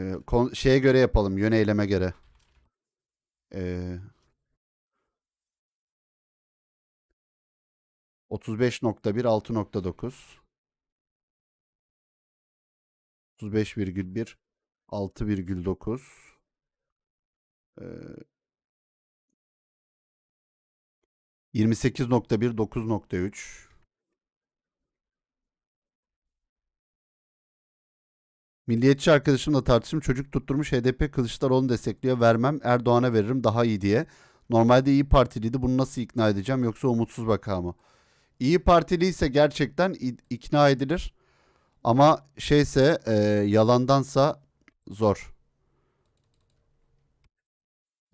Ee, şeye göre yapalım. Yöneyleme göre. Ee, 35.1 6.9 35,1 6,9 ee, 28.1 9.3 Milliyetçi arkadaşımla tartışım çocuk tutturmuş HDP Kılıçdaroğlu'nu destekliyor. Vermem Erdoğan'a veririm daha iyi diye. Normalde İyi Partiliydi. Bunu nasıl ikna edeceğim yoksa umutsuz baka mı? İyi Partili ise gerçekten ikna edilir. Ama şeyse e, yalandansa zor.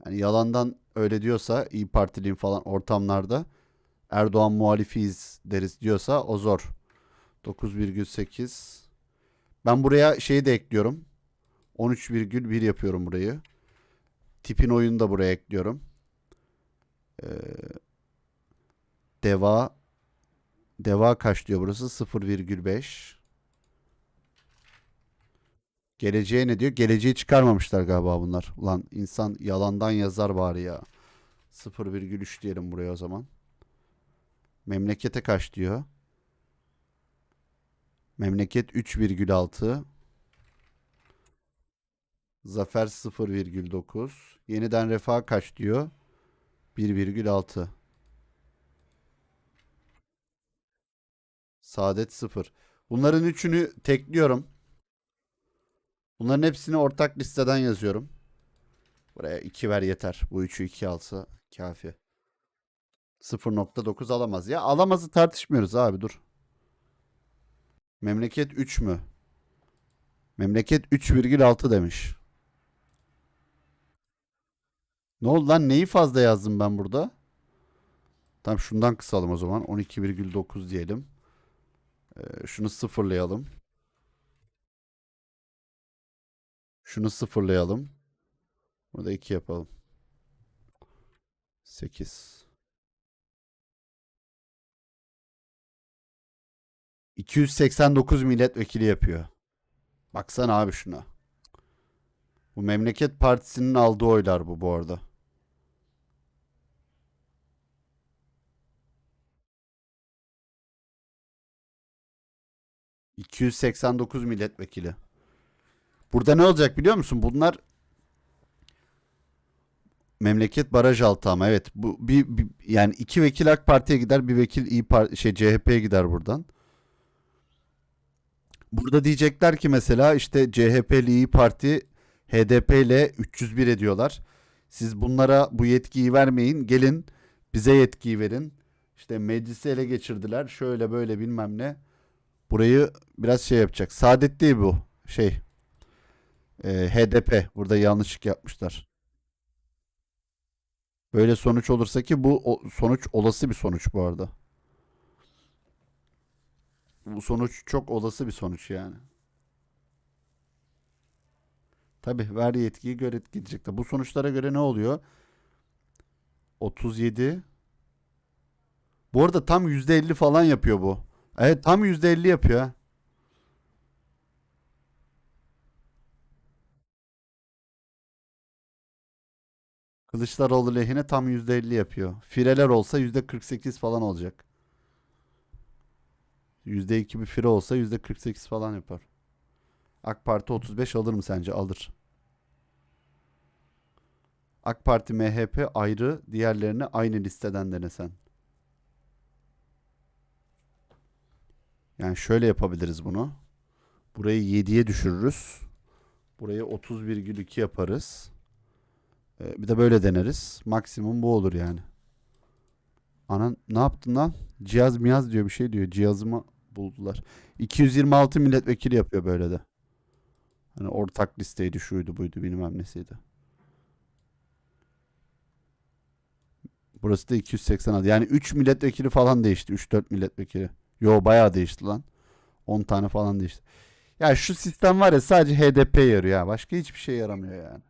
Yani yalandan öyle diyorsa İyi Partiliyim falan ortamlarda Erdoğan muhalifiyiz deriz diyorsa o zor. 9,8 ben buraya şeyi de ekliyorum. 13,1 yapıyorum burayı. Tipin oyunu da buraya ekliyorum. Ee, deva Deva kaç diyor burası? 0,5. Geleceğe ne diyor? Geleceği çıkarmamışlar galiba bunlar. Ulan insan yalandan yazar bari ya. 0,3 diyelim buraya o zaman. Memlekete kaç diyor? Memleket 3,6. Zafer 0,9. Yeniden refah kaç diyor? 1,6. Saadet 0. Bunların üçünü tekliyorum. Bunların hepsini ortak listeden yazıyorum. Buraya 2 ver yeter. Bu üçü 2 alsa kafi. 0.9 alamaz. Ya alamazı tartışmıyoruz abi dur. Memleket 3 mü? Memleket 3,6 demiş. Ne oldu lan? Neyi fazla yazdım ben burada? Tamam şundan kısalım o zaman. 12,9 diyelim. Ee, şunu sıfırlayalım. Şunu sıfırlayalım. Burada 2 yapalım. 8. 289 milletvekili yapıyor. Baksana abi şuna. Bu Memleket Partisi'nin aldığı oylar bu bu arada. ...289 milletvekili. Burada ne olacak biliyor musun? Bunlar... Memleket baraj altı ama evet. Bu bir, bir- yani iki vekil AK Parti'ye gider, bir vekil İyi Parti şey CHP'ye gider buradan. Burada diyecekler ki mesela işte CHP'li İyi Parti HDP ile 301 ediyorlar. Siz bunlara bu yetkiyi vermeyin. Gelin bize yetkiyi verin. İşte meclisi ele geçirdiler. Şöyle böyle bilmem ne. Burayı biraz şey yapacak. Saadet değil bu. Şey. e, HDP. Burada yanlışlık yapmışlar. Böyle sonuç olursa ki bu sonuç olası bir sonuç bu arada. Bu sonuç çok olası bir sonuç yani. Tabii ver yetkiyi göre gidecekler. Bu sonuçlara göre ne oluyor? 37. Bu arada tam %50 falan yapıyor bu. Evet tam %50 yapıyor. Kılıçdaroğlu lehine tam %50 yapıyor. Fireler olsa %48 falan olacak. %2 bir fire olsa %48 falan yapar. AK Parti 35 alır mı sence? Alır. AK Parti MHP ayrı, diğerlerini aynı listeden denesen. Yani şöyle yapabiliriz bunu. Burayı 7'ye düşürürüz. Burayı 30,2 yaparız. Ee, bir de böyle deneriz. Maksimum bu olur yani. Anan ne yaptın lan? Cihaz miyaz diyor bir şey diyor. Cihazımı buldular. 226 milletvekili yapıyor böyle de. Hani ortak listeydi şuydu buydu bilmem nesiydi. Burası da 286. Yani 3 milletvekili falan değişti. 3-4 milletvekili. Yo bayağı değişti lan. 10 tane falan değişti. Ya şu sistem var ya sadece HDP yarıyor ya. Başka hiçbir şey yaramıyor yani.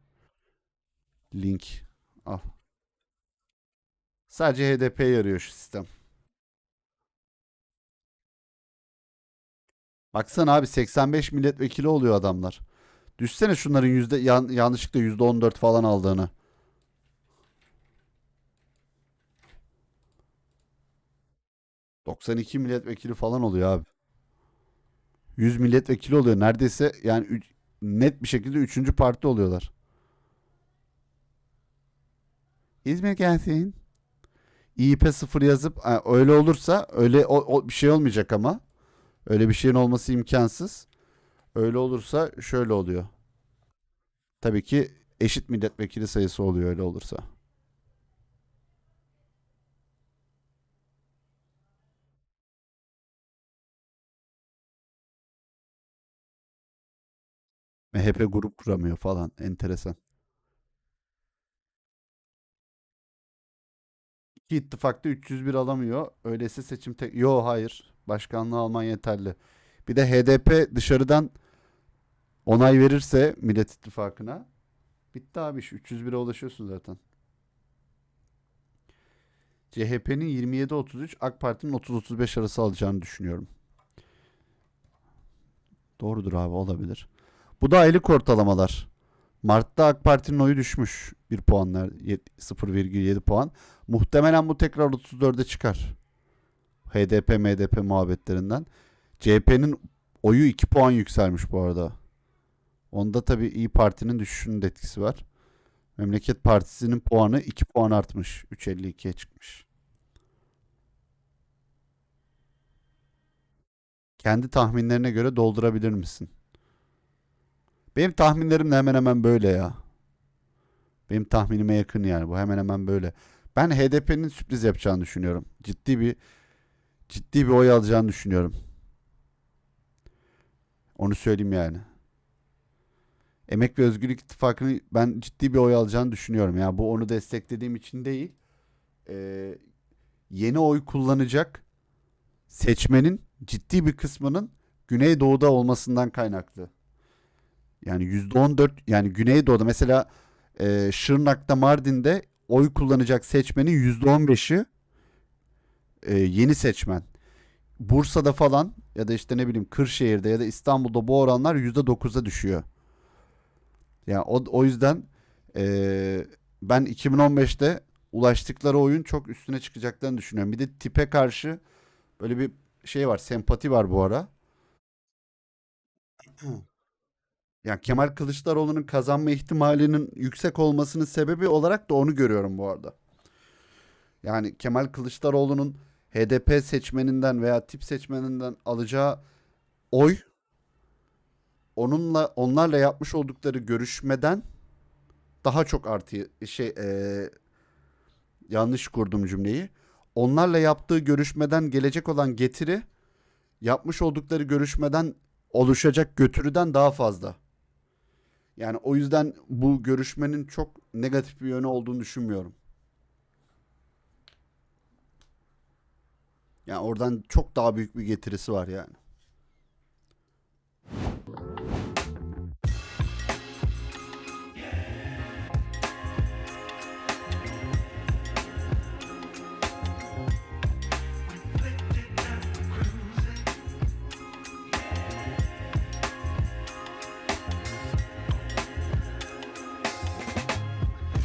Link. Al. Sadece HDP yarıyor şu sistem. Baksana abi 85 milletvekili oluyor adamlar. Düşsene şunların yüzde yan, yanlışlıkla yüzde 14 falan aldığını. ...92 milletvekili falan oluyor abi. 100 milletvekili oluyor. Neredeyse yani üç- net bir şekilde 3. parti oluyorlar. İzmir gelsin. İYİP 0 yazıp öyle olursa öyle o, o bir şey olmayacak ama. Öyle bir şeyin olması imkansız. Öyle olursa şöyle oluyor. Tabii ki eşit milletvekili sayısı oluyor öyle olursa. MHP grup kuramıyor falan. Enteresan. İki ittifakta 301 alamıyor. Öyleyse seçim tek... Yo hayır. Başkanlığı alman yeterli. Bir de HDP dışarıdan onay verirse Millet İttifakı'na bitti abi iş. 301'e ulaşıyorsun zaten. CHP'nin 27-33, AK Parti'nin 30-35 arası alacağını düşünüyorum. Doğrudur abi olabilir. Bu da aylık ortalamalar. Mart'ta AK Parti'nin oyu düşmüş. 1 puanlar 0,7 puan. Muhtemelen bu tekrar 34'e çıkar. HDP MDP muhabbetlerinden. CHP'nin oyu 2 puan yükselmiş bu arada. Onda tabii İyi Parti'nin düşüşünün de etkisi var. Memleket Partisi'nin puanı 2 puan artmış. 3.52'ye çıkmış. Kendi tahminlerine göre doldurabilir misin? Benim tahminlerim de hemen hemen böyle ya. Benim tahminime yakın yani bu hemen hemen böyle. Ben HDP'nin sürpriz yapacağını düşünüyorum. Ciddi bir ciddi bir oy alacağını düşünüyorum. Onu söyleyeyim yani. Emek ve Özgürlük İttifakı'nı ben ciddi bir oy alacağını düşünüyorum. Yani bu onu desteklediğim için değil. Ee, yeni oy kullanacak seçmenin ciddi bir kısmının Güneydoğu'da olmasından kaynaklı. Yani %14 yani Güneydoğu'da mesela e, Şırnak'ta Mardin'de oy kullanacak seçmenin %15'i e, yeni seçmen. Bursa'da falan ya da işte ne bileyim Kırşehir'de ya da İstanbul'da bu oranlar %9'a düşüyor. Yani o, o yüzden e, ben 2015'te ulaştıkları oyun çok üstüne çıkacaklarını düşünüyorum. Bir de tipe karşı böyle bir şey var, sempati var bu ara. Ya Kemal Kılıçdaroğlu'nun kazanma ihtimalinin yüksek olmasının sebebi olarak da onu görüyorum bu arada. Yani Kemal Kılıçdaroğlu'nun HDP seçmeninden veya tip seçmeninden alacağı oy onunla onlarla yapmış oldukları görüşmeden daha çok artı şey eee, yanlış kurdum cümleyi. Onlarla yaptığı görüşmeden gelecek olan getiri yapmış oldukları görüşmeden oluşacak götürüden daha fazla. Yani o yüzden bu görüşmenin çok negatif bir yönü olduğunu düşünmüyorum. Yani oradan çok daha büyük bir getirisi var yani.